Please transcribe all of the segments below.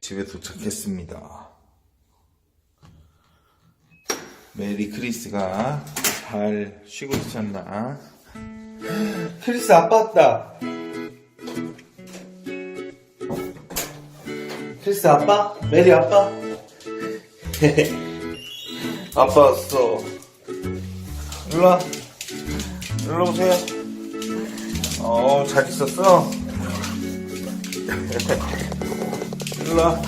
집에 도착했습니다. 메리 크리스가 잘 쉬고 있었나? 크리스 아빠 왔다. 크리스 아빠? 메리 아빠? 아빠 왔어. 일로 와. 일로 오세요. 어, 잘 있었어? 일로 와.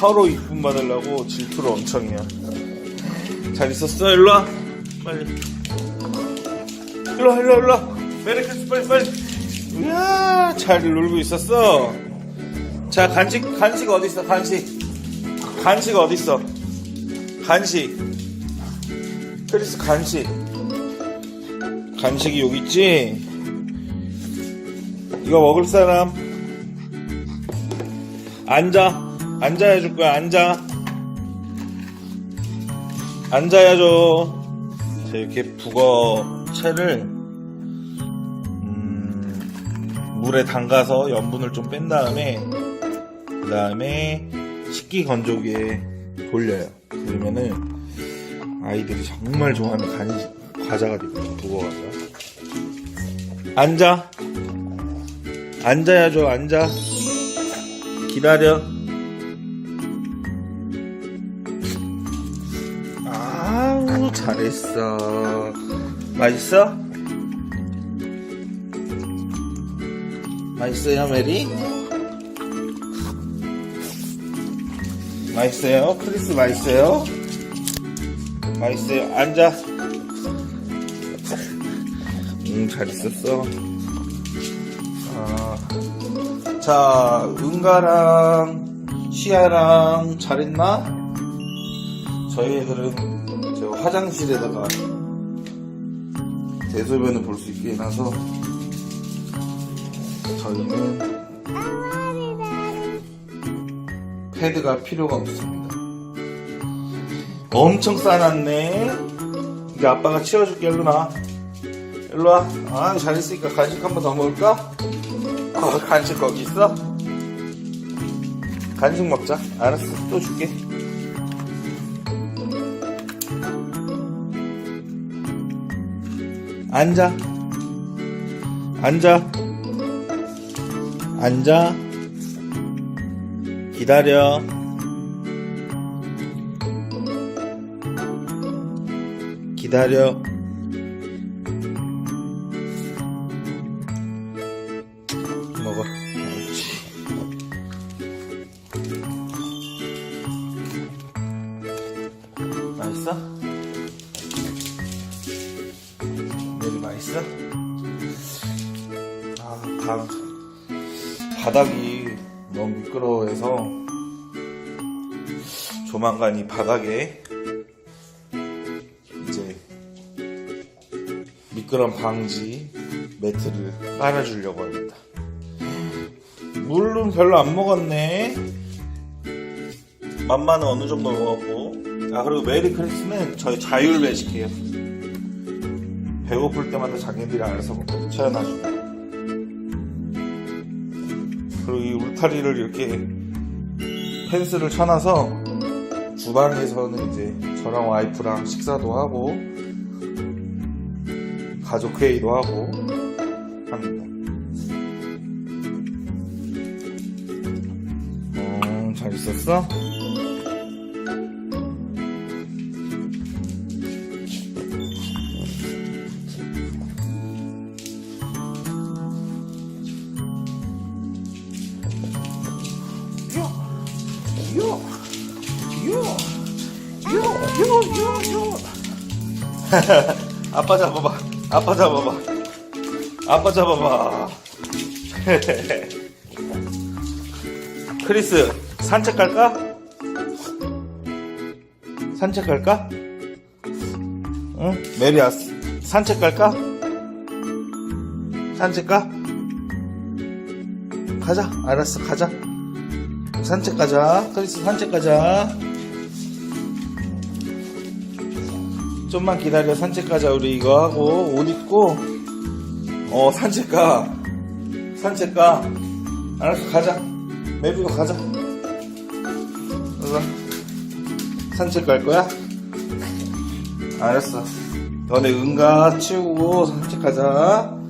서로 이쁨 받으려고 질투를 엄청 해요. 잘 있었어? 일로 와. 빨리. 일로 와, 일로 와, 일로 와. 메리 크리스 빨리, 빨리. 이야, 잘 놀고 있었어. 자, 간식, 간식 어딨어, 간식. 간식 어딨어? 간식. 크리스 간식. 간식이 여기 있지? 이거 먹을 사람? 앉아. 앉아야 줄 거야, 앉아. 앉아야죠. 자, 이렇게 북어 채를, 음, 물에 담가서 염분을 좀 뺀 다음에, 그 다음에 식기 건조기에 돌려요. 그러면은 아이들이 정말 좋아하는 간식, 과자가 됩니다. 북어과자. 앉아. 앉아야죠, 앉아. 기다려. 아우, 잘했어. 맛있어? 맛있어요, 메리? 맛있어요? 크리스 맛있어요? 맛있어요? 앉아. 음, 잘 있었어. 아, 자, 은가랑 시아랑 잘했나? 저희 애들은 저 화장실에다가 대소변을 볼 수 있게 해놔서 저희는 패드가 필요가 없습니다. 엄청 싸놨네. 이제 아빠가 치워줄게, 일로 나. 일로 와. 아, 잘했으니까 간식 한 번 더 먹을까? 어, 간식 거기 있어? 간식 먹자. 알았어. 또 줄게. 앉아. 앉아. 앉아. 기다려. 기다려. 먹어. 옳지. 맛있어? 내리 맛있어? 아, 방, 바닥이 너무 미끄러워해서 조만간 이 바닥에 이제 미끄럼 방지 매트를 깔아주려고 합니다. 물은 별로 안 먹었네. 맘마는 어느 정도 먹었고. 아, 그리고 메리 크리스는 저희 자율 배식해요. 배고플 때마다 자기들이 알아서 먹고 채워놔주고. 이 울타리를 이렇게 펜스를 쳐놔서 주방에서는 이제 저랑 와이프랑 식사도 하고 가족 회의도 하고 합니다. 어, 잘 있었어? 아빠 잡아봐. 아빠 잡아봐. 아빠 잡아봐. 크리스, 산책 갈까? 산책 갈까? 응? 메리야, 산책 갈까? 산책 가? 가자. 알았어, 가자. 산책 가자. 크리스 산책 가자. 좀만 기다려. 산책 가자. 우리 이거 하고 옷 입고 어 산책 가. 산책 가. 알았어, 가자. 메비도 가자. 산책 갈 거야? 알았어. 너네 응가 치우고 산책 가자.